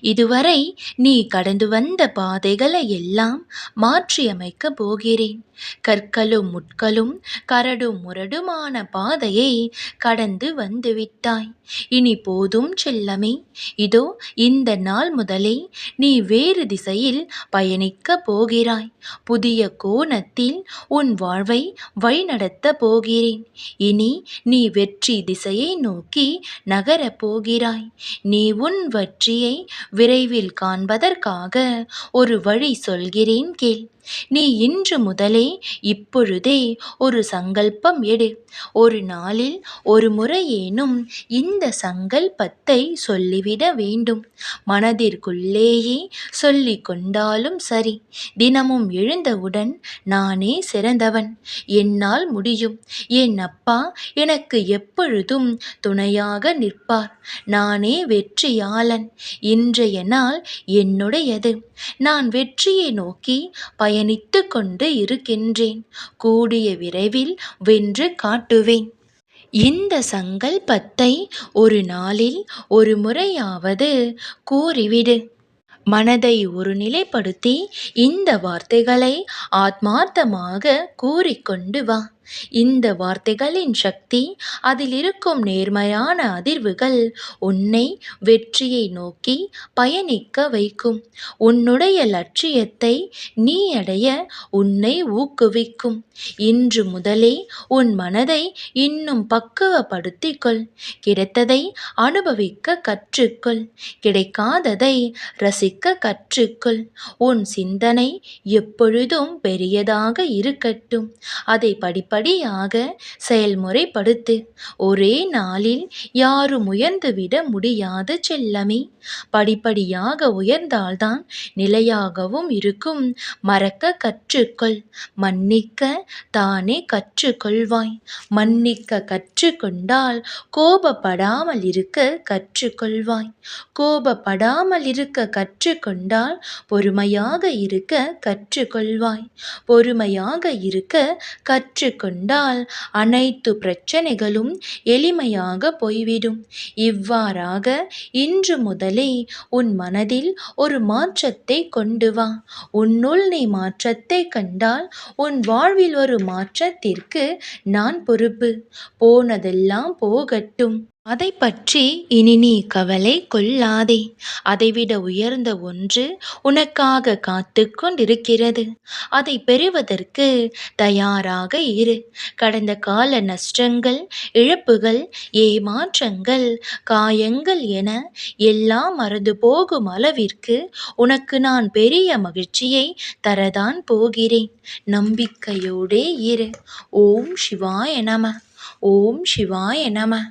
இதுவரை நீ கடந்து வந்த பாதைகளை எல்லாம் மாற்றியமைக்கப் போகிறேன். கற்களும் முட்களும் கரடும் முரடுமான பாதையை கடந்து வந்துவிட்டாய். இனி போதும் செல்லமே. இதோ இந்த நாள் முதலே நீ வேறு திசையில் பயணிக்கப் போகிறாய். புதிய கோணத்தில் உன் வாழ்வை வழிநடத்தப் போகிறேன். இனி நீ வெற்றி திசையை நோக்கி நகரப் போகிறாய். நீ உன் வெற்றியை விரைவில் காண்பதற்காக ஒரு வழி சொல்கிறேன் கேள். நீ இன்று முதலே இப்பொழுதே ஒரு சங்கல்பம் எடு. ஒரு நாளில் ஒரு முறையேனும் இந்த சங்கல்பத்தை சொல்லிவிட வேண்டும். மனதிற்குள்ளேயே சொல்லி கொண்டாலும் சரி. தினமும் எழுந்தவுடன் நானே சிறந்தவன். என்னால் முடியும். என் அப்பா எனக்கு எப்பொழுதும் துணையாக நிற்பார். நானே வெற்றியாளன். இன்றைய நாள் என்னுடையது. நான் வெற்றியை நோக்கி பயணித்து கொண்டு இருக்கின்றேன். கூடிய விரைவில் வென்று காட்டுவேன். இந்த சங்கல்பத்தை ஒரு நாளில் ஒரு முறையாவது கூறிவிடு. மனதை ஒருநிலைப்படுத்தி இந்த வார்த்தைகளை ஆத்மார்த்தமாக கூறிக்கொண்டு வா. இந்த வார்த்தைகளின் சக்தி அதில் இருக்கும் நேர்மையான அதிர்வுகள் உன்னை வெற்றியை நோக்கி பயணிக்க வைக்கும். உன்னுடைய லட்சியத்தை நீ அடைய உன்னை ஊக்குவிக்கும். இன்று முதலே உன் மனதை இன்னும் பக்குவப்படுத்திக்கொள். கிடைத்ததை அனுபவிக்க கற்றுக்கொள். கிடைக்காததை ரசிக்க கற்றுக்கொள். உன் சிந்தனை எப்பொழுதும் பெரியதாக இருக்கட்டும். அதை படிப்படியாக செயல்முறைப்படுத்து. ஒரே நாளில் யாரும் உயர்ந்துவிட முடியாது செல்லமே. படிப்படியாக உயர்ந்தால்தான் நிலையாகவும் இருக்கும். மறக்க கற்றுக்கொள். மன்னிக்க தானே கற்றுக்கொள்வாய். மன்னிக்க கற்றுக்கொண்டால் கோபப்படாமல் இருக்க கற்றுக்கொள்வாய். கோபப்படாமல் இருக்க கற்றுக்கொண்டால் பொறுமையாக இருக்க கற்றுக்கொள்வாய். பொறுமையாக இருக்க கொண்டால் அனைத்து பிரச்சனைகளும் எளிமையாக போய்விடும். இவ்வாறாக இன்று முதலே உன் மனதில் ஒரு மாற்றத்தை கொண்டு வா. உன்னுள் நீ மாற்றத்தை கண்டால் உன் வாழ்வில் ஒரு மாற்றத்திற்கு நான் பொறுப்பு. போனதெல்லாம் போகட்டும். அதை பற்றி இனி நீ கவலை கொள்ளாதே. அதைவிட உயர்ந்த ஒன்று உனக்காக காத்து கொண்டிருக்கிறது அதை பெறுவதற்கு தயாராக இரு. கடந்த கால நஷ்டங்கள் இழப்புகள் ஏமாற்றங்கள் காயங்கள் என எல்லாம் மறந்து போகும் அளவிற்கு உனக்கு நான் பெரிய மகிழ்ச்சியை தரதான் போகிறேன். நம்பிக்கையோடே இரு. ஓம் சிவாய நம. ஓம் சிவாய நம.